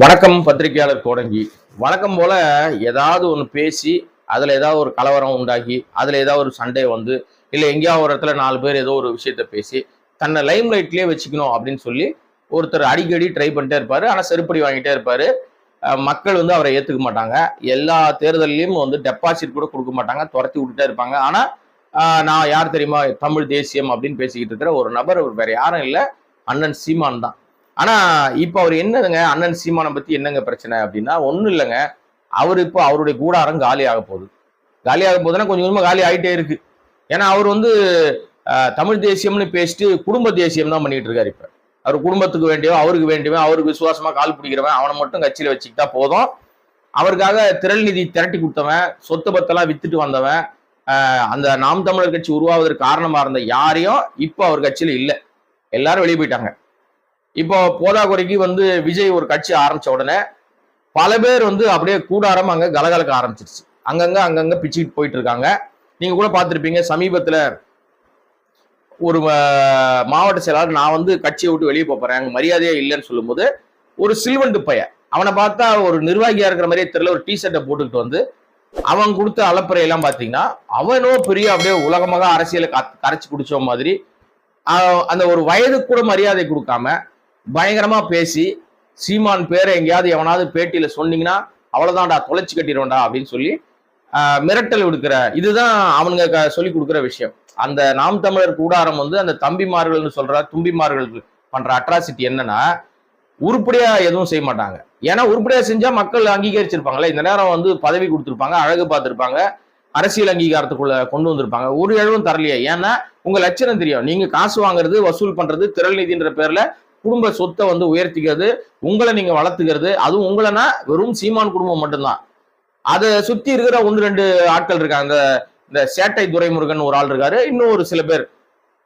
வணக்கம் பத்திரிகையாளர் கோடங்கி. வழக்கம் போல ஏதாவது ஒன்று பேசி அதில் ஏதாவது ஒரு கலவரம் உண்டாக்கி அதில் ஏதாவது ஒரு சண்டை வந்து இல்லை எங்கேயாவது ஒரு இடத்துல நாலு பேர் ஏதோ ஒரு விஷயத்த பேசி தன்னை லைம் லைட்லேயே வச்சுக்கணும் அப்படின்னு சொல்லி ஒருத்தர் அடிக்கடி ட்ரை பண்ணிட்டே இருப்பார். ஆனால் செருப்படி வாங்கிட்டே இருப்பார். மக்கள் வந்து அவரை ஏற்றுக்க மாட்டாங்க. எல்லா தேர்தல்லையும் வந்து டெபாசிட் கூட கொடுக்க மாட்டாங்க. துரத்தி விட்டுட்டே இருப்பாங்க. ஆனால் நான் யார் தெரியுமா? தமிழ் தேசியம் அப்படின்னு பேசிக்கிட்டு இருக்கிற ஒரு நபர் வேற யாரும் இல்லை. அண்ணன் சீமான் தான். ஆனா இப்போ அவர் என்னதுங்க? அண்ணன் சீமானை பத்தி என்னங்க பிரச்சனை அப்படின்னா ஒண்ணும் இல்லைங்க. அவர் இப்போ அவருடைய கூடாரம் காலி போகுது. காலியாக போகுதுன்னா கொஞ்சம் கொஞ்சமா காலி ஆயிட்டே இருக்கு. ஏன்னா அவர் வந்து தமிழ் தேசியம்னு பேசிட்டு குடும்ப தேசியம் தான் பண்ணிட்டு இருக்காரு இப்ப. அவர் குடும்பத்துக்கு வேண்டியவன் அவருக்கு வேண்டியவன் அவருக்கு விசுவாசமா கால் பிடிக்கிறவன் அவனை மட்டும் கட்சியில வச்சுக்கிட்டா போதும். அவருக்காக திரள் நிதி திரட்டி கொடுத்தவன் சொத்து பத்தெல்லாம் வித்துட்டு வந்தவன் அந்த நாம் தமிழர் கட்சி உருவாவதற்கு காரணமா இருந்த யாரையும் இப்போ அவர் கட்சியில இல்லை. எல்லாரும் வெளியே போயிட்டாங்க. இப்போ போதாக்குறைக்கு வந்து விஜய் ஒரு கட்சி ஆரம்பிச்ச உடனே பல பேர் வந்து அப்படியே கூடாரம் அங்க கலகலக்க ஆரம்பிச்சிருச்சு. அங்கங்க அங்கங்க பிச்சுக்கிட்டு போயிட்டு இருக்காங்க. நீங்க கூட பார்த்துருப்பீங்க சமீபத்துல ஒரு மாவட்ட செயலாளர் நான் வந்து கட்சியை விட்டு வெளியே போறேன் அங்க மரியாதையே இல்லைன்னு சொல்லும்போது ஒரு சில்வண்டு பையன் அவனை பார்த்தா ஒரு நிர்வாகியா இருக்கிற மாதிரியே தெரியல ஒரு டி ஷர்ட்டை போட்டுக்கிட்டு வந்து அவன் கொடுத்த அலப்பறை எல்லாம் பாத்தீங்கன்னா அவனோ பெரிய அப்படியே உலகமாக அரசியலை கரைச்சி குடிச்ச மாதிரி அந்த ஒரு வயதுக்கு கூட மரியாதை கொடுக்காம பயங்கரமா பேசி சீமான் பேரை எங்கேயாவது எவனாவது பேட்டியில சொன்னீங்கன்னா அவ்வளவுதான்டா தொலைச்சு கட்டிடுவேன்டா அப்படின்னு சொல்லி ஆஹ், மிரட்டல் விடுக்கிற இதுதான் அவனுங்க க- சொல்லி கொடுக்குற விஷயம். அந்த நாம் தமிழர் கூடாரம் வந்து அந்த தம்பிமார்கள்னு சொல்ற தும்பிமார்கள் பண்ற அட்ராசிட்டி என்னன்னா உருப்படியா எதுவும் செய்ய மாட்டாங்க. ஏன்னா உருப்படியா செஞ்சா மக்கள் அங்கீகரிச்சிருப்பாங்களே இந்த நேரம் வந்து பதவி கொடுத்துருப்பாங்க அழகு பார்த்துருப்பாங்க அரசியல் அங்கீகாரத்துக்குள்ள கொண்டு வந்திருப்பாங்க ஒரு இழவும் தரலையே. ஏன்னா உங்க லட்சணம் தெரியும். நீங்க காசு வாங்குறது வசூல் பண்றது திரள் நிதின்ற பேர்ல குடும்ப சொத்தை வந்து உயர்த்திக்கிறது உங்களை நீங்க வளர்த்துக்கிறது அதுவும் உங்களைனா வெறும் சீமான் குடும்பம் மட்டும்தான். அதை சுத்தி இருக்கிற ஒன்று ரெண்டு ஆட்கள் இருக்காங்க. அந்த இந்த சேட்டை துரைமுருகன் ஒரு ஆள் இருக்காரு இன்னும் ஒரு சில பேர்.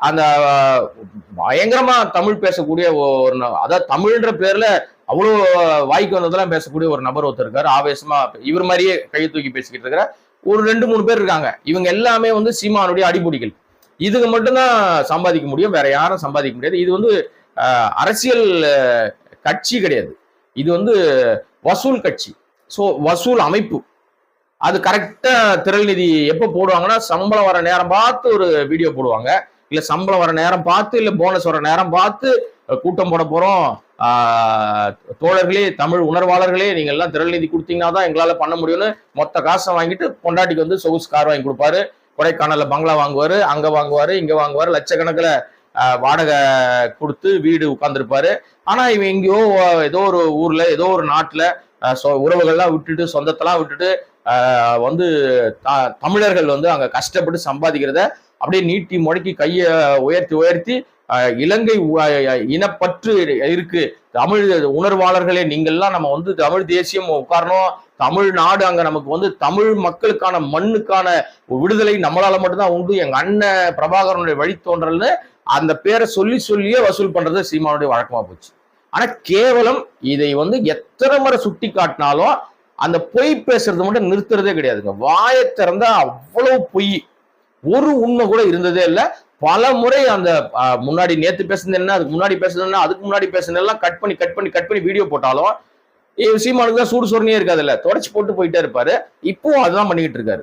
அந்த பயங்கரமா தமிழ் பேசக்கூடிய ஒரு அதாவது தமிழ்ன்ற பேர்ல அவ்வளோ வாய்க்கு வந்ததெல்லாம் பேசக்கூடிய ஒரு நபர் ஒருத்தர் இருக்காரு. ஆவேசமா இவர் மாதிரியே கையை தூக்கி பேசிக்கிட்டு இருக்கிற ஒரு ரெண்டு மூணு பேர் இருக்காங்க. இவங்க எல்லாமே வந்து சீமானுடைய அடிப்பொடிகள். இதுக்கு மட்டும்தான் சம்பாதிக்க முடியும் வேற யாரும் சம்பாதிக்க முடியாது. இது வந்து அரசியல் கட்சி கிடையாது. இது வந்து வசூல் கட்சி. ஸோ வசூல் அமைப்பு. அது கரெக்டாக திரள் நிதி எப்போ போடுவாங்கன்னா சம்பளம் வர நேரம் பார்த்து ஒரு வீடியோ போடுவாங்க. இல்லை சம்பளம் வர நேரம் பார்த்து இல்லை போனஸ் வர நேரம் பார்த்து கூட்டம் போட போகிறோம் தோழர்களே தமிழ் உணர்வாளர்களே நீங்கள் எல்லாம் திரள் நிதி கொடுத்தீங்கன்னா தான் எங்களால் பண்ண முடியும்னு மொத்த காசை வாங்கிட்டு பொண்டாட்டிக்கு வந்து சொகுசு கார் வாங்கி கொடுப்பாரு. கொடைக்கானலில் பங்களா வாங்குவார் அங்கே வாங்குவார் இங்கே வாங்குவார். லட்சக்கணக்கில் வாடகை கொடுத்து வீடு உட்காந்துருப்பாரு ஆனா இவன் எங்கேயோ ஏதோ ஒரு ஊர்ல ஏதோ ஒரு நாட்டுல சொ- உறவுகள்லாம் விட்டுட்டு சொந்தத்தெல்லாம் விட்டுட்டு வந்து த- தமிழர்கள் வந்து அங்க கஷ்டப்பட்டு சம்பாதிக்கிறத அப்படியே நீட்டி முடக்கி கையை உயர்த்தி உயர்த்தி இலங்கை இனப்பற்று இருக்கு. தமிழ் உணர்வாளர்களே நீங்கள்லாம் நம்ம வந்து தமிழ் தேசியம் உட்காரணும். தமிழ்நாடு அங்க நமக்கு வந்து தமிழ் மக்களுக்கான மண்ணுக்கான விடுதலை நம்மளால மட்டும்தான் உண்டு. எங்க அண்ணன் பிரபாகரனுடைய வழித்தோன்றல்னு அந்த பேரை சொல்லி சொல்லியே வசூல் பண்றது சீமானுடைய வழக்கமா போச்சு. ஆனா கேவலம் இதை வந்து எத்தனை முறை சுட்டி காட்டினாலும் அந்த பொய் பேசுறது மட்டும் நிறுத்துறதே கிடையாதுங்க. வாயை திறந்தா அவ்வளவு பொய். ஒரு உண்மை கூட இருந்ததே இல்லை. பல முறை அந்த முன்னாடி நேத்து பேசுனது என்ன அதுக்கு முன்னாடி பேசுனது என்ன அதுக்கு முன்னாடி பேசுனது எல்லாம் கட் பண்ணி கட் பண்ணி கட் பண்ணி வீடியோ போட்டாலும் சீமானுக்கு தான் சூடு சொரணியே இருக்காது இல்ல. தொடச்சு போட்டு போயிட்டே இருப்பாரு. இப்பவும் அதுதான் பண்ணிக்கிட்டு இருக்காரு.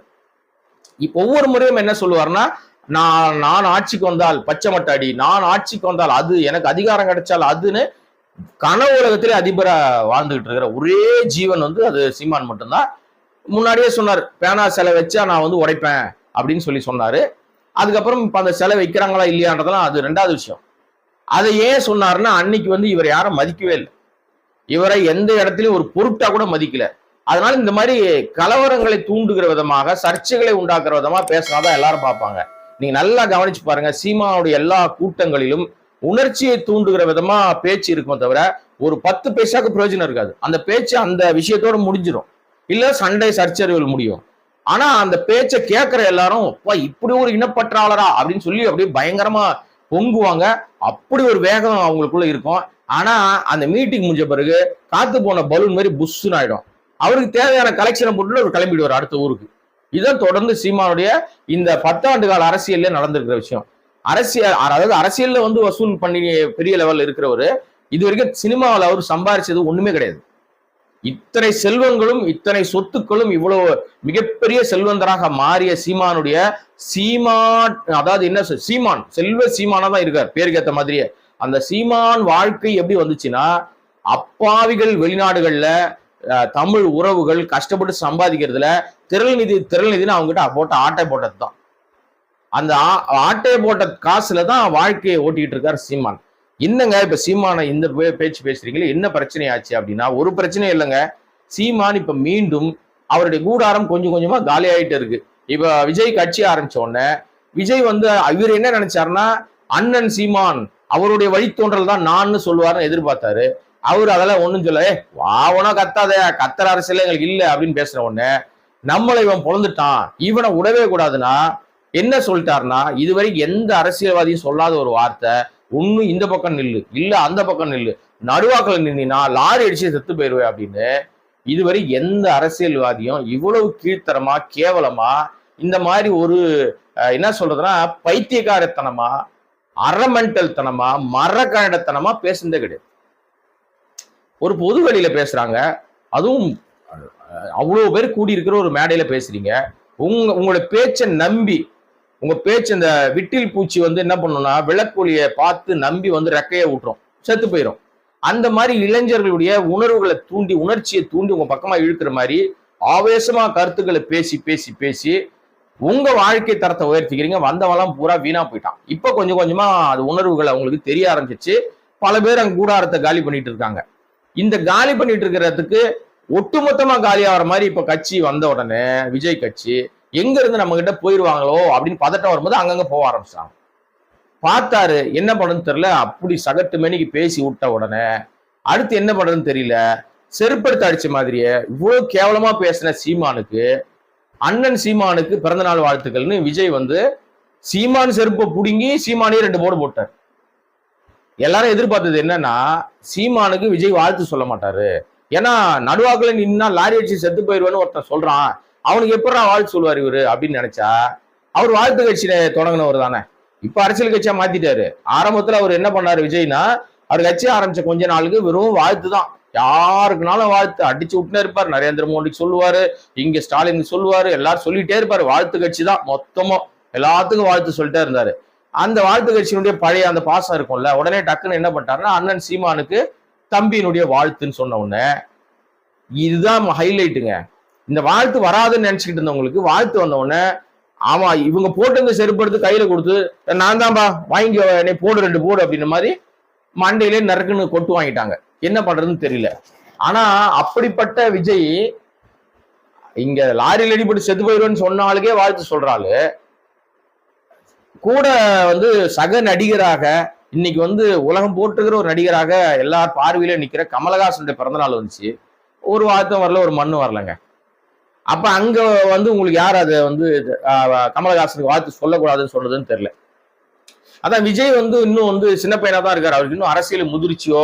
இப்போ ஒவ்வொரு முறையும் என்ன சொல்லுவாருன்னா நான் நான் ஆட்சிக்கு வந்தால் பச்சை மட்டாடி நான் ஆட்சிக்கு வந்தால் அது எனக்கு அதிகாரம் கிடைச்சால் அதுன்னு கனவு உலகத்திலே அதிபரா வாழ்ந்துகிட்டு இருக்கிற ஒரே ஜீவன் வந்து அது சீமான் மட்டும்தான். முன்னாடியே சொன்னார் பேனா சிலை வச்சா நான் வந்து உடைப்பேன் அப்படின்னு சொல்லி சொன்னாரு. அதுக்கப்புறம் இப்ப அந்த சிலை வைக்கிறாங்களா இல்லையான்றதெல்லாம் அது ரெண்டாவது விஷயம். அதை ஏன் சொன்னாருன்னா அன்னைக்கு வந்து இவர் யாரும் மதிக்கவே இல்லை. இவரை எந்த இடத்துலயும் ஒரு பொருட்டா கூட மதிக்கல. அதனால இந்த மாதிரி கலவரங்களை தூண்டுகிற விதமாக சர்ச்சைகளை உண்டாக்குற விதமா பேசினாதான் எல்லாரும் பார்ப்பாங்க. நீங்க நல்லா கவனிச்சு பாருங்க சீமாவுடைய எல்லா கூட்டங்களிலும் உணர்ச்சியை தூண்டுகிற விதமா பேச்சு இருக்குமே தவிர ஒரு பத்து பைசாக்கு பிரயோஜனம் இருக்காது. அந்த பேச்சு அந்த விஷயத்தோட முடிஞ்சிடும் இல்ல சண்டை சர்ச்சரிவில் முடியும். ஆனா அந்த பேச்சை கேட்கிற எல்லாரும் இப்படி ஒரு இனப்பற்றாளரா? அப்படின்னு சொல்லி அப்படியே பயங்கரமா பொங்குவாங்க. அப்படி ஒரு வேகம் அவங்களுக்குள்ள இருக்கும். ஆனா அந்த மீட்டிங் முடிஞ்ச பிறகு காத்து போன பலூன் மாதிரி புஷ்ஷுன்னு ஆயிடும். அவருக்கு தேவையான கலெக்ஷனை போட்டு அவர் கிளம்பிடுவார் அடுத்த ஊருக்கு. இதுதான் தொடர்ந்து சீமானுடைய இந்த பத்தாண்டு கால அரசியல்ல நடந்திருக்கிற விஷயம். அரசியல் அதாவது அரசியல்ல வந்து வசூல் பண்ணி பெரிய லெவல்ல இருக்கிறவர் இது வரைக்கும் சினிமாவில் அவர் சம்பாரிச்சது ஒண்ணுமே கிடையாது. இத்தனை செல்வங்களும் இத்தனை சொத்துக்களும் இவ்வளவு மிகப்பெரிய செல்வந்தராக மாறிய சீமானுடைய சீமான் அதாவது என்ன சீமான் செல்வ சீமானா தான் இருக்கார் பேருக்கேத்த மாதிரியே. அந்த சீமான் வாழ்க்கை எப்படி வந்துச்சுன்னா அப்பாவிகள் வெளிநாடுகள்ல தமிழ் உறவுகள் கஷ்டப்பட்டு சம்பாதிக்கிறதுல திரள் நிதி திரள் நிதினு அவங்ககிட்ட போட்ட ஆட்டை போட்டது தான் அந்த ஆ- போட்ட காசுல தான் வாழ்க்கையை ஓட்டிட்டு இருக்காரு சீமான். என்னங்க இப்ப சீமான இந்த பே- பேச்சு பேசுறீங்களே? என்ன பிரச்சனை ஆச்சு அப்படின்னா ஒரு பிரச்சனை இல்லைங்க. சீமான் இப்ப மீண்டும் அவருடைய கூடாரம் கொஞ்சம் கொஞ்சமா காலி ஆயிட்டு இருக்கு. இப்ப விஜய் கட்சி ஆரம்பிச்ச உடனே விஜய் வந்து இவர் என்ன நினைச்சாருன்னா அண்ணன் சீமான் அவருடைய வழித்தோன்றல் தான் நான்னு சொல்லுவாருன்னு எதிர்பார்த்தாரு. அவர் அதெல்லாம் ஒன்றும் சொல்ல வா வாவனா கத்தாத கத்துற அரசியல் எங்களுக்கு இல்லை அப்படின்னு பேசுற உடனே நம்மளை இவன் பொழந்துட்டான். இவனை விடவே கூடாதுன்னா என்ன சொல்லிட்டாருன்னா இதுவரை எந்த அரசியல்வாதியும் சொல்லாத ஒரு வார்த்தை ஒன்றும் இந்த பக்கம் நில்லு இல்ல அந்த பக்கம் நில்லு நடுவாக்கில் நின்னா லாரி அடிச்சு செத்து போயிருவேன் அப்படின்னு இதுவரை எந்த அரசியல்வாதியும் இவ்வளவு கீழ்த்தரமா கேவலமா இந்த மாதிரி ஒரு என்ன சொல்றதுன்னா பைத்தியக்காரத்தனமா அரமெண்டல் தனமா மரக்கழடத்தனமா பேசுனதே கிடையாது. ஒரு பொது வெளியில பேசுறாங்க. அதுவும் அவ்வளோ பேர் கூடி இருக்கிற ஒரு மேடையில பேசுறீங்க. உங்க உங்களோட பேச்சை நம்பி உங்க பேச்சு இந்த விட்டில் பூச்சி வந்து என்ன பண்ணும்னா விளக்கோலியை பார்த்து நம்பி வந்து ரெக்கையை விட்டுரும் செத்து போயிடும் அந்த மாதிரி இளைஞர்களுடைய உணர்வுகளை தூண்டி உணர்ச்சியை தூண்டி உங்க பக்கமா இழுக்கிற மாதிரி ஆவேசமா கருத்துக்களை பேசி பேசி பேசி உங்க வாழ்க்கை தரத்தை உயர்த்திக்கிறீங்க. வந்தவெல்லாம் பூரா வீணா போயிட்டான். இப்ப கொஞ்சம் கொஞ்சமா அது உணர்வுகள் அவங்களுக்கு தெரிய ஆரம்பிச்சிச்சு பல பேர் அங்க கூடாரத்தை காலி பண்ணிட்டு இருக்காங்க. இந்த காலி பண்ணிட்டு இருக்கிறதுக்கு ஒட்டுமொத்தமா காலி ஆகிற மாதிரி இப்ப கட்சி வந்த உடனே விஜய் கட்சி எங்க இருந்து நம்ம கிட்ட போயிருவாங்களோ அப்படின்னு பதட்டம் வரும்போது அங்கங்க போக ஆரம்பிச்சாங்க. பார்த்தாரு என்ன பண்ணுன்னு தெரியல அப்படி சகட்டு மணிக்கு பேசி விட்ட உடனே அடுத்து என்ன பண்ணுறதுன்னு தெரியல செருப்படுத்த அடிச்ச மாதிரியே இவ்வளவு கேவலமா பேசின சீமானுக்கு அண்ணன் சீமானுக்கு பிறந்தநாள் வாழ்த்துக்கள்னு விஜய் வந்து சீமான் செருப்பை பிடுங்கி சீமானே ரெண்டு போடு போட்டார். எல்லாரும் எதிர்பார்த்தது என்னன்னா சீமானுக்கு விஜய் வாழ்த்து சொல்ல மாட்டாரு. ஏன்னா நடுவாக்குல நின்னா லாரி அடிச்சு செத்து போயிடுவேன்னு ஒருத்தன் சொல்றான். அவனுக்கு எப்படா வாழ்த்து சொல்லுவார் இவரு அப்படின்னு நினைச்சா அவர் வாழ்த்து கட்சியில தொடங்கினவர் தானே. இப்ப அரசியல் கட்சியா மாத்திட்டாரு. ஆரம்பத்துல அவர் என்ன பண்ணாரு விஜய்னா அவர் கட்சி ஆரம்பிச்ச கொஞ்ச நாளுக்கு வெறும் வாழ்த்து தான். யாருக்குனாலும் வாழ்த்து. அடிச்சு விட்டுனே இருப்பார். நரேந்திர மோடிக்கு சொல்லுவாரு இங்க ஸ்டாலினுக்கு சொல்லுவாரு எல்லாரும் சொல்லிட்டே இருப்பாரு. வாழ்த்து கட்சி தான் மொத்தமும். எல்லாத்துக்கும் வாழ்த்து சொல்லிட்டே இருந்தாரு. அந்த வாழ்த்து கட்சியினுடைய பழைய அந்த பாசம் இருக்கும்ல உடனே டக்குன்னு என்ன பண்ணிட்டாருன்னா அண்ணன் சீமானுக்கு தம்பியினுடைய வாழ்த்துன்னு சொன்ன உடனே இதுதான் ஹைலைட்டுங்க இந்த வாழ்த்து வராதுன்னு நினைச்சுக்கிட்டு இருந்தவங்களுக்கு வாழ்த்து வந்த உடனே ஆமா இவங்க போட்டு இந்த செருப்படுத்து கையில கொடுத்து நான் தான்பா வாங்கி என்னை போடு ரெண்டு போடு அப்படின்ற மாதிரி மண்டையிலே நறுக்குன்னு கொட்டு வாங்கிட்டாங்க. என்ன பண்றதுன்னு தெரியல. ஆனா அப்படிப்பட்ட விஜய் இங்க லாரியில் அடிபட்டு செத்து போயிடுவேன்னு சொன்ன ஆளுக்கே வாழ்த்து சொல்றாளு கூட வந்து சக நடிகராக இன்னைக்கு வந்து உலகம் போட்டுக்கிற ஒரு நடிகராக எல்லார் பார்வையில நிக்கிற கமலஹாசனுடைய பிறந்தநாள் வந்துச்சு. ஒரு வாழ்த்தும் வரல ஒரு மண்ணும் வரலங்க. அப்ப அங்க வந்து உங்களுக்கு யார் அதை வந்து கமலஹாசனுக்கு வாழ்த்து சொல்லக்கூடாதுன்னு சொல்றதுன்னு தெரியல. அதான் விஜய் வந்து இன்னும் வந்து சின்ன பையனா தான் இருக்காரு. அவருக்கு இன்னும் அரசியல் முதிர்ச்சியோ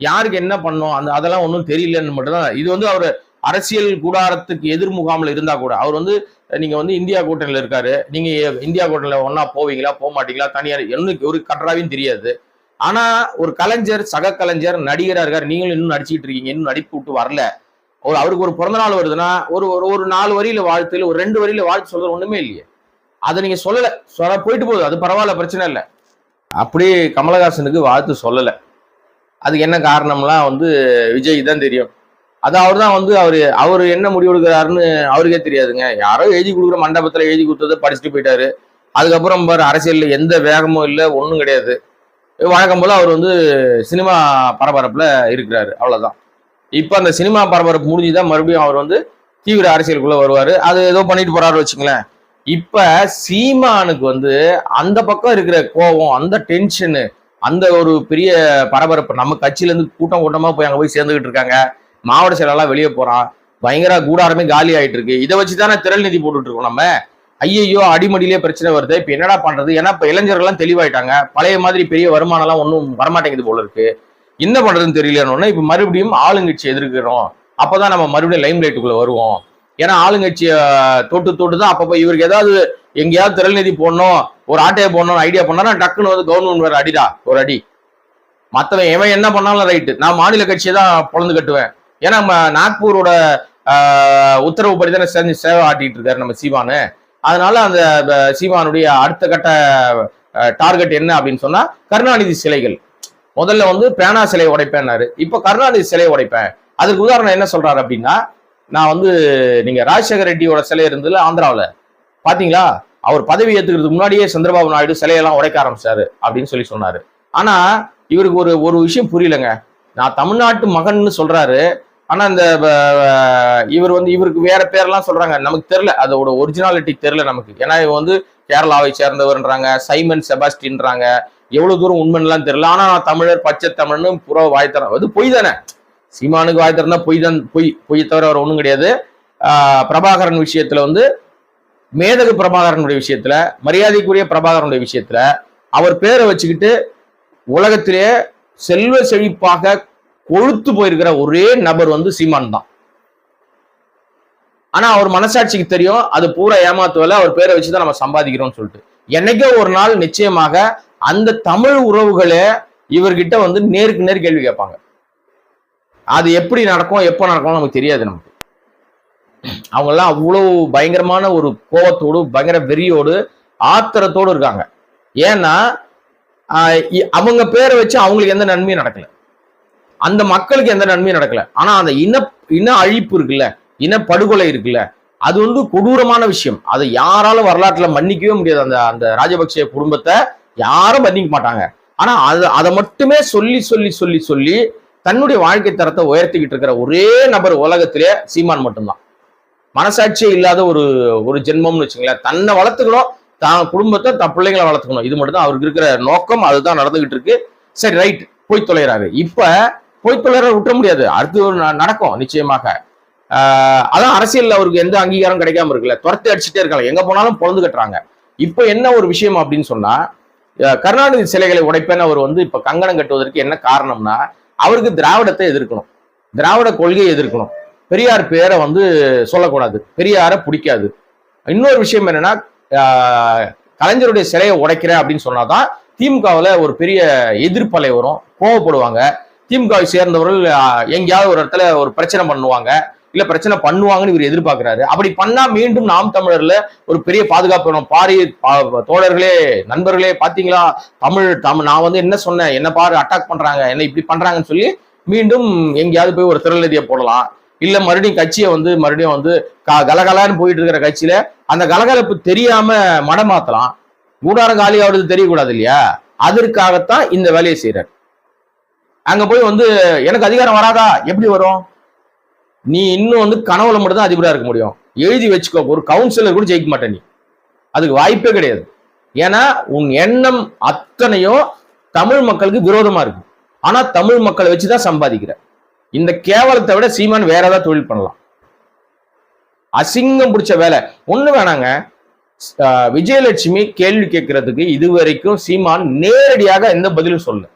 யாருக்கு என்ன பண்ணோம் அந்த அதெல்லாம் ஒன்றும் தெரியலன்னு மட்டும்தான். இது வந்து அவர் அரசியல் கூடாரத்துக்கு எதிர் முகாமில் இருந்தா கூட அவர் வந்து நீங்கள் வந்து இந்தியா கூட்டணியில் இருக்காரு. நீங்கள் இந்தியா கூட்டணியில் ஒன்றா போவீங்களா போக மாட்டீங்களா தனியார் என்ன ஒரு கட்டுறாவையும் தெரியாது. ஆனால் ஒரு கலைஞர் சக கலைஞர் நடிகராக இருக்கார். நீங்களும் இன்னும் நடிச்சுக்கிட்டு இருக்கீங்க. இன்னும் நடிப்பு விட்டு வரல. ஒரு அவருக்கு ஒரு பிறந்த நாள் வருதுன்னா ஒரு ஒரு ஒரு நாலு வரியில் வாழ்த்துல ஒரு ரெண்டு வரியில் வாழ்த்து சொல்கிறது ஒன்றுமே இல்லையே. அதை நீங்கள் சொல்லலை. சொல்ல போயிட்டு போகுது. அது பரவாயில்ல பிரச்சனை இல்லை. அப்படியே கமலஹாசனுக்கு வாழ்த்து சொல்லலை. அதுக்கு என்ன காரணம்லாம் வந்து விஜய் தான் தெரியும். அது அவர் தான் வந்து அவர் அவர் என்ன முடிவு எடுக்கிறாருன்னு அவருக்கே தெரியாதுங்க. யாரோ எழுதி கொடுக்குற மண்டபத்தில் எழுதி கொடுத்ததை படிச்சுட்டு போயிட்டாரு. அதுக்கப்புறம் பாரு அரசியலில் எந்த வேகமும் இல்லை ஒன்றும் கிடையாது. வழக்கம் போல் அவர் வந்து சினிமா பரபரப்பில் இருக்கிறாரு அவ்வளோதான் இப்போ அந்த சினிமா பரபரப்பு முடிஞ்சு தான் மறுபடியும் அவர் வந்து தீவிர அரசியலுக்குள்ளே வருவார். அது ஏதோ பண்ணிட்டு போகிறாரு வச்சுங்களேன் இப்போ சீமானுக்கு வந்து அந்த பக்கம் இருக்கிற கோபம் அந்த டென்ஷனு அந்த ஒரு பெரிய பரபரப்பு நம்ம கட்சியிலேருந்து கூட்டம் கூட்டமாக போய் அங்கே போய் சேர்ந்துக்கிட்டு இருக்காங்க. மாவட்ட செயலாளர் வெளியே போறான். பயங்கர கூடாரமே காலி ஆயிட்டு இருக்கு இதை வச்சு தானே திரள் நிதி போட்டுட்டு இருக்கோம் நம்ம. ஐயையோ அடிமடியிலே பிரச்சனை வருது. இப்ப என்னடா பண்றது? ஏன்னா இப்ப இளைஞர்கள்லாம் தெளிவாயிட்டாங்க. பழைய மாதிரி பெரிய வருமானம் எல்லாம் ஒன்றும் வரமாட்டேங்குது போல இருக்கு. என்ன பண்றதுன்னு தெரியலன்னு இப்ப மறுபடியும் ஆளுங்கட்சி எதிர்க்கிறோம். அப்பதான் நம்ம மறுபடியும் லைம் லைட்டுக்குள்ள வருவோம். ஏன்னா ஆளுங்கட்சிய தொட்டு தொட்டு தான் அப்பப்போ இவருக்கு ஏதாவது எங்கேயாவது திரள் நிதி போடணும் ஒரு ஆட்டையை போடணும் ஐடியா பண்ணா டக்குன்னு வந்து கவர்மெண்ட் வேற அடிடா ஒரு அடி. மத்தவன் எவன் என்ன பண்ணாலும் ரைட்டு நான் மாநில கட்சியை தான் பொழந்து கட்டுவேன். ஏன்னா நம்ம நாக்பூரோட உத்தரவுப்படி தானே செஞ்சு சேவை ஆட்டிட்டு இருக்காரு நம்ம சீமானு. அதனால அந்த அஹ், சீமானுடைய அடுத்த கட்ட டார்கெட் என்ன அப்படின்னு சொன்னா கருணாநிதி சிலைகள். முதல்ல வந்து பேனா சிலையை உடைப்பேன்னாரு. இப்போ கருணாநிதி சிலையை உடைப்பேன். அதுக்கு உதாரணம் என்ன சொல்றாரு அப்படின்னா நான் வந்து நீங்க ராஜசேகர ரெட்டியோட சிலை இருந்ததுல ஆந்திராவில். பாத்தீங்களா? அவர் பதவி ஏத்துக்கிறதுக்கு முன்னாடியே சந்திரபாபு நாயுடு சிலையெல்லாம் உடைக்க ஆரம்பிச்சாரு அப்படின்னு சொல்லி சொன்னாரு. ஆனா இவருக்கு ஒரு ஒரு விஷயம் புரியலங்க. நான் தமிழ்நாட்டு மகன்னு சொல்றாரு. ஆனா இந்த இவர் வந்து இவருக்கு வேற பேர்லாம் சொல்றாங்க. நமக்கு தெரியல. அதோட ஒரிஜினாலிட்டி தெரியல நமக்கு. ஏன்னா இவன் வந்து கேரளாவை சேர்ந்தவர்ன்றாங்க சைமன் செபாஸ்டின்றாங்க. எவ்வளவு தூரம் உண்மைலாம் தெரியல. ஆனா நான் தமிழர் பச்சை தமிழ்னு புற வாய் தரேன் அது பொய் தானே? சீமானுக்கு வாய் திறந்தா பொய் தான் பொய் பொய் தவிர அவர் ஒன்றும் கிடையாது. பிரபாகரன் விஷயத்துல வந்து மேதகு பிரபாகரனுடைய விஷயத்துல மரியாதைக்குரிய பிரபாகரனுடைய விஷயத்துல அவர் பேரை வச்சுக்கிட்டு உலகத்திலேயே செல்வ செழிப்பாக கொழுத்து போயிருக்கிற ஒரே நபர் வந்து சீமான் தான். ஆனா அவர் மனசாட்சிக்கு தெரியும் அது பூரா ஏமாத்துவல அவர் பேரை வச்சுதான் நம்ம சம்பாதிக்கிறோம்னு சொல்லிட்டு. என்னைக்கோ ஒரு நாள் நிச்சயமாக அந்த தமிழ் உறவுகளே இவர்கிட்ட வந்து நேருக்கு நேர் கேள்வி கேட்பாங்க. அது எப்படி நடக்கும் எப்போ நடக்கும் நமக்கு தெரியாது நமக்கு. அவங்கெல்லாம் அவ்வளவு பயங்கரமான ஒரு கோபத்தோடு பயங்கர வெறியோடு ஆத்திரத்தோடு இருக்காங்க. ஏன்னா அவங்க பேரை வச்சு அவங்களுக்கு எந்த நன்மையும் நடக்கல. அந்த மக்களுக்கு எந்த நன்மையும் நடக்கல. ஆனா அந்த இன இன அழிப்பு இருக்குல்ல இன படுகொலை இருக்குல்ல அது வந்து கொடூரமான விஷயம். அதை யாராலும் வரலாற்றுல மன்னிக்கவே முடியாது. அந்த அந்த ராஜபக்சே குடும்பத்தை யாரும் மன்னிக்க மாட்டாங்க. ஆனா அது அதை மட்டுமே சொல்லி சொல்லி சொல்லி சொல்லி தன்னுடைய வாழ்க்கை தரத்தை உயர்த்திக்கிட்டு இருக்கிற ஒரே நபர் உலகத்திலே சீமான் மட்டும்தான். மனசாட்சியே இல்லாத ஒரு ஒரு ஜென்மம்னு வச்சுங்களேன் தன்னை வளர்த்துக்கணும் தான் குடும்பத்தை தன் பிள்ளைங்களை வளர்த்துக்கணும். இது மட்டும்தான் அவருக்கு இருக்கிற நோக்கம். அதுதான் நடந்துகிட்டு இருக்கு. சரி ரைட். போய் தொலைகிறாரு இப்ப போய் தொலைற விட்டுற முடியாது. அடுத்து ஒரு நடக்கும் நிச்சயமாக. அதான் அரசியல் அவருக்கு எந்த அங்கீகாரம் கிடைக்காம இருக்குல்ல துரத்தி அடிச்சுட்டே இருக்காங்க. எங்க போனாலும் பொழுது கட்டுறாங்க. இப்ப என்ன ஒரு விஷயம் அப்படின்னு சொன்னா கருணாநிதி சிலைகளை உடைப்பேன்னு அவர் வந்து இப்ப கங்கணம் கட்டுவதற்கு என்ன காரணம்னா அவருக்கு திராவிடத்தை எதிர்க்கணும். திராவிட கொள்கையை எதிர்க்கணும். பெரியார் பேரை வந்து சொல்லக்கூடாது. பெரியாரை பிடிக்காது. இன்னொரு விஷயம் என்னன்னா கலைஞருடைய சிலையை உடைக்கிறேன் அப்படின்னு சொன்னாதான் திமுகவில் ஒரு பெரிய எதிர்ப்பலை வரும். கோவப்படுவாங்க. திமுகவை சேர்ந்தவர்கள் எங்கேயாவது ஒரு இடத்துல ஒரு பிரச்சனை பண்ணுவாங்க. இல்ல பிரச்சனை பண்ணுவாங்கன்னு இவர் எதிர்பார்க்கிறாரு. அப்படி பண்ணா மீண்டும் நாம் தமிழர்ல ஒரு பெரிய பாதுகாப்பு வேணும். பாரி தோழர்களே நண்பர்களே பாத்தீங்களா? தமிழ் தமிழ் நான் வந்து என்ன சொன்னேன்? என்ன பாரு அட்டாக் பண்றாங்க. என்ன இப்படி பண்றாங்கன்னு சொல்லி மீண்டும் எங்கேயாவது போய் ஒரு திரளதியை போடலாம். இல்ல மறுபடியும் கட்சியை வந்து மறுபடியும் வந்து க- கலகலான்னு போயிட்டு இருக்கிற கட்சியில அந்த கலகலப்பு தெரியாம மடமாத்தலாம். கூடாரம் காலி ஆகிறது தெரியக்கூடாது இல்லையா? அதற்காகத்தான் இந்த வேலையை செய்யறாரு அங்க போய் வந்து எனக்கு அதிகாரம் வராதா? எப்படி வரும்? நீ இன்னும் வந்து கனவுல மட்டும் தான் இருக்க முடியும். எழுதி வச்சுக்கோ. ஒரு கவுன்சிலர் கூட ஜெயிக்க மாட்டே நீ. அதுக்கு வாய்ப்பே கிடையாது. ஏன்னா உன் எண்ணம் அத்தனையும் தமிழ் மக்களுக்கு விரோதமா இருக்கு. ஆனா தமிழ் மக்களை வச்சுதான் சம்பாதிக்கிற. இந்த கேவலத்தை விட சீமான் வேற ஏதாவது தொழில் பண்ணலாம். அசிங்கம் பிடிச்ச வேலை. ஒண்ணு வேணாங்க. விஜயலட்சுமி கேள்வி கேட்கறதுக்கு இதுவரைக்கும் சீமான் நேரடியாக எந்த பதிலும் சொல்லல.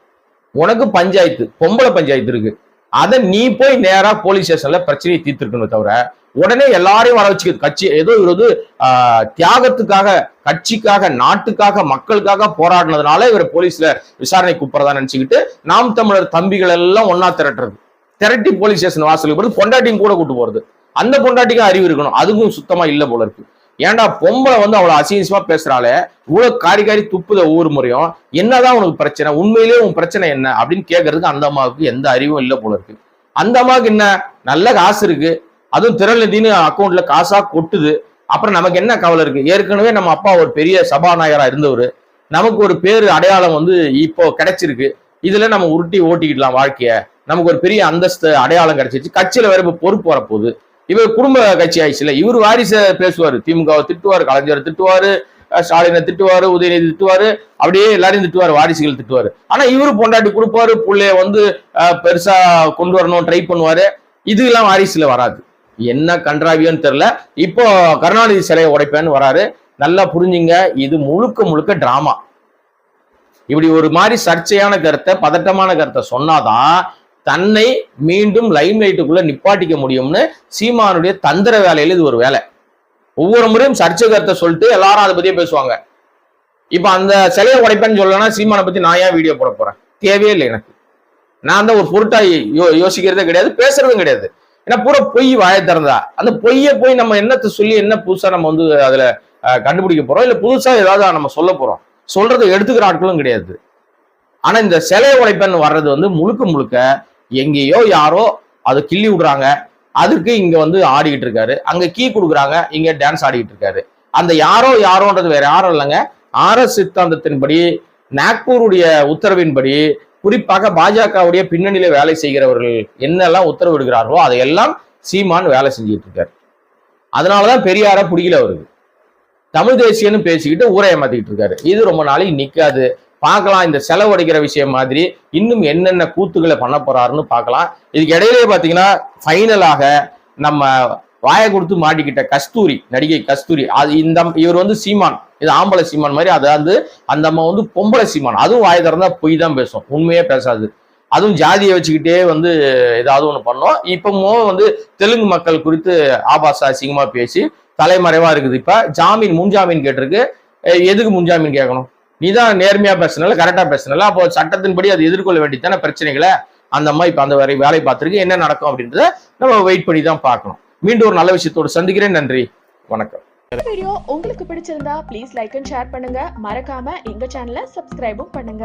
உனக்கு பஞ்சாயத்து பொம்பளை பஞ்சாயத்து இருக்கு. அதை நீ போய் நேரா போலீஸ் ஸ்டேஷன்ல பிரச்சனையை தீர்த்திருக்கணும் தவிர உடனே எல்லாரையும் வர வச்சுக்க கட்சி ஏதோ இவர் வந்து ஆஹ், தியாகத்துக்காக கட்சிக்காக நாட்டுக்காக மக்களுக்காக போராடினதுனால இவர் போலீஸ்ல விசாரணை கூப்பிடறதா நினைச்சுக்கிட்டு நாம் தமிழர் தம்பிகள் எல்லாம் ஒன்னா திரட்டுறது. திரட்டி போலீஸ் ஸ்டேஷன் வாசலுக்கு போறது பொண்டாட்டியும் கூட கூட்டு போறது. அந்த பொண்டாட்டிக்கும் அறிவு இருக்கணும். அதுக்கும் சுத்தமா இல்லை போல இருக்கு. ஏன்டா பொம்பளை வந்து அவ்வளவு அசிங்கமா பேசுறாளே? இவ்வளவு காரி காரி துப்புத ஒவ்வொரு முறையும். என்னதான் உனக்கு பிரச்சனை? உண்மையிலேயே உன் பிரச்சனை என்ன? அப்படின்னு கேட்கறதுக்கு அந்த அம்மாவுக்கு எந்த அறிவும் இல்ல போல இருக்கு. அந்த அம்மாவுக்கு என்ன? நல்ல காசு இருக்கு. அதுவும் திரள்நிதினு அக்கௌண்ட்ல காசா கொட்டுது. அப்புறம் நமக்கு என்ன கவலை இருக்கு? ஏற்கனவே நம்ம அப்பா ஒரு பெரிய சபாநாயகரா இருந்தவர். நமக்கு ஒரு பேரு அடையாளம் வந்து இப்போ கிடைச்சிருக்கு. இதுல நம்ம உருட்டி ஓட்டிக்கிடலாம் வாழ்க்கைய. நமக்கு ஒரு பெரிய அந்தஸ்து அடையாளம் கிடைச்சிருச்சு. கட்சியில வேற பொறுப்பு வரப்போகுது. இவர் குடும்ப கட்சி ஆயிடுச்சுல இவர் வாரிச பேசுவார். திமுகவை திட்டுவார் கலைஞரை திட்டுவார் ஸ்டாலினை திட்டுவாரு உதயநிதி திட்டுவாரு அப்படியே எல்லாரையும் திட்டுவாரு வாரிசுகள் திட்டுவாரு. ஆனா இவரு பொண்டாட்டி கொடுப்பாரு பிள்ளைய வந்து பெருசா கொண்டு வரணும் ட்ரை பண்ணுவாரு. இது எல்லாம் வாரிசுல வராது. என்ன கன்றாவியோன்னு தெரியல. இப்போ கருணாநிதி சிலையை உடைப்பேன்னு வராரு. நல்லா புரிஞ்சுங்க. இது முழுக்க முழுக்க டிராமா இப்படி ஒரு மாதிரி சர்ச்சையான கருத்தை பதட்டமான கருத்தை சொன்னாதான் தன்னை மீண்டும் லைம் லைட்டுக்குள்ள நிப்பாட்டிக்க முடியும்னு சீமானுடைய தந்திர வேலையில இது ஒரு வேலை. ஒவ்வொரு முறையும் சர்ச்சை கருத்தை சொல்லிட்டு எல்லாரும் அதை பத்தியே பேசுவாங்க. இப்ப அந்த சிலையை உடைப்பேன்னு சொல்லனா சீமானை பத்தி நான் ஏன் வீடியோ போட போறேன்? தேவையே இல்லை எனக்கு. நான் தான் ஒரு பொருட்டா யோ- யோசிக்கிறதே கிடையாது பேசுறதும் கிடையாது. ஏன்னா பூரா பொய் வாயை திறந்தா. அந்த பொய்யை போய் நம்ம என்னத்தை சொல்லி என்ன புதுசா நம்ம வந்து அதுல கண்டுபிடிக்க போறோம்? இல்ல புதுசா ஏதாவது நம்ம சொல்ல போறோம்? சொல்றதை எடுத்துக்கிற ஆட்களும் கிடையாது. ஆனா இந்த சிலை உடைப்பன் வர்றது வந்து முழுக்க முழுக்க எங்கேயோ யாரோ அதை கிள்ளி விடுறாங்க. அதுக்கு இங்க வந்து ஆடிக்கிட்டு இருக்காரு. அங்க கீ கொடுக்குறாங்க. இங்க டான்ஸ் ஆடிக்கிட்டு இருக்காரு. அந்த யாரோ யாரோன்றது வேற யாரும் இல்லைங்க. ஆர்எஸ் சித்தாந்தத்தின்படி நாக்பூருடைய உத்தரவின்படி குறிப்பாக பாஜகவுடைய பின்னணியில வேலை செய்கிறவர்கள் என்னெல்லாம் உத்தரவிடுகிறாரோ அதையெல்லாம் சீமான் வேலை செஞ்சுட்டு இருக்காரு. அதனாலதான் பெரியார பிடிக்கல அவருக்கு. தமிழ் தேசியன்னு பேசிக்கிட்டு ஊரை ஏமாத்திக்கிட்டு இருக்காரு. இது ரொம்ப நாளைக்கு நிக்காது. பார்க்கலாம் இந்த செலவடைக்கிற விஷயம் மாதிரி இன்னும் என்னென்ன கூத்துக்களை பண்ண போறாருன்னு பார்க்கலாம். இதுக்கு இடையிலே பார்த்தீங்கன்னா ஃபைனலாக நம்ம வாயை கொடுத்து மாட்டிக்கிட்ட கஸ்தூரி நடிகை கஸ்தூரி அது இந்த இவர் வந்து சீமான் இது ஆம்பளை சீமான் மாதிரி அதாவது வந்து அந்த அம்மா வந்து பொம்பளை சீமான். அதுவும் வாயை திறந்தா பொய் தான் பேசும் உண்மையே பேசாது. அதுவும் ஜாதியை வச்சுக்கிட்டே வந்து ஏதாவது ஒன்று பண்ணோம். இப்பவும் வந்து தெலுங்கு மக்கள் குறித்து ஆபாச அசிங்கமா பேசி தலைமறைவா இருக்குது. இப்ப ஜாமீன் முன்ஜாமீன் கேட்டிருக்கு. எதுக்கு முன்ஜாமீன் கேட்கணும்? நீ தான் நேர்மையா பேசினால கரெக்டா பேசினால. அப்போ சட்டத்தின்படி அது எதிர்கொள்ள வேண்டியதான பிரச்சனைகளை அந்த அம்மா இப்ப அந்த வரை வேலை பார்த்துருக்கு. என்ன நடக்கும் அப்படின்றத நம்ம வெயிட் பண்ணி தான் பார்க்கணும். மீண்டும் ஒரு நல்ல விஷயத்தோடு சந்திக்கிறேன். நன்றி. வணக்கம். வீடியோ உங்களுக்கு பிடிச்சிருந்தா ப்ளீஸ் லைக் அண்ட் ஷேர் பண்ணுங்க. மறக்காம எங்க சேனலை சப்ஸ்கிரைபும் பண்ணுங்க.